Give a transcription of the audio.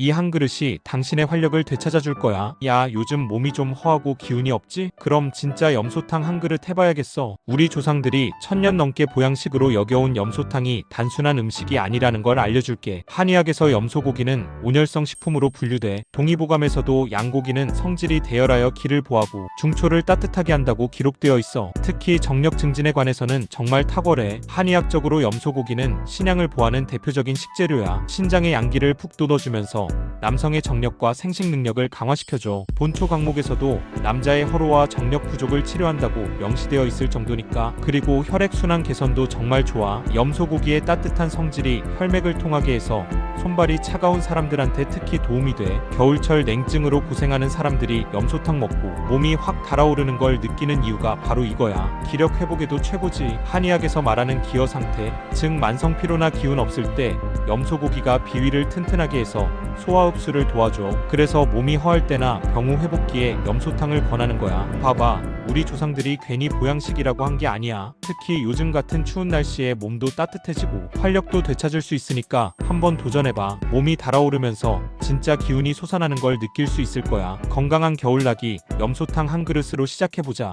이 한 그릇이 당신의 활력을 되찾아 줄 거야. 야, 요즘 몸이 좀 허하고 기운이 없지? 그럼 진짜 염소탕 한 그릇 해봐야겠어. 우리 조상들이 천년 넘게 보양식으로 여겨온 염소탕이 단순한 음식이 아니라는 걸 알려줄게. 한의학에서 염소고기는 온열성 식품으로 분류돼. 동의보감에서도 양고기는 성질이 대열하여 기를 보하고 중초를 따뜻하게 한다고 기록되어 있어. 특히 정력 증진에 관해서는 정말 탁월해. 한의학적으로 염소고기는 신양을 보하는 대표적인 식재료야. 신장의 양기를 푹 돋워주면서 남성의 정력과 생식 능력을 강화시켜줘. 본초 강목에서도 남자의 허로와 정력 부족을 치료한다고 명시되어 있을 정도니까. 그리고 혈액순환 개선도 정말 좋아. 염소고기의 따뜻한 성질이 혈맥을 통하게 해서 손발이 차가운 사람들한테 특히 도움이 돼. 겨울철 냉증으로 고생하는 사람들이 염소탕 먹고 몸이 확 달아오르는 걸 느끼는 이유가 바로 이거야. 기력 회복에도 최고지. 한의학에서 말하는 기어 상태, 즉 만성 피로나 기운 없을 때 염소고기가 비위를 튼튼하게 해서 소화 흡수를 도와줘. 그래서 몸이 허할 때나 병우 회복기에 염소탕을 권하는 거야. 봐봐. 우리 조상들이 괜히 보양식이라고 한 게 아니야. 특히 요즘 같은 추운 날씨에 몸도 따뜻해지고 활력도 되찾을 수 있으니까 한번 도전해봐. 몸이 달아오르면서 진짜 기운이 솟아나는 걸 느낄 수 있을 거야. 건강한 겨울나기 염소탕 한 그릇으로 시작해보자.